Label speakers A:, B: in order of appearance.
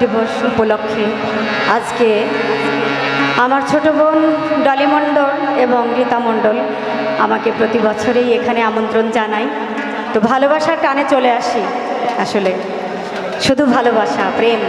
A: দিবস উপলক্ষে আজকে আমার ছোট বোন ডলি মণ্ডল এবং রীতা মণ্ডল আমাকে প্রতি বছরেই এখানে আমন্ত্রণ জানাই। তো ভালোবাসার টানে চলে আসি আসলে। শুধু ভালোবাসা, প্রেম।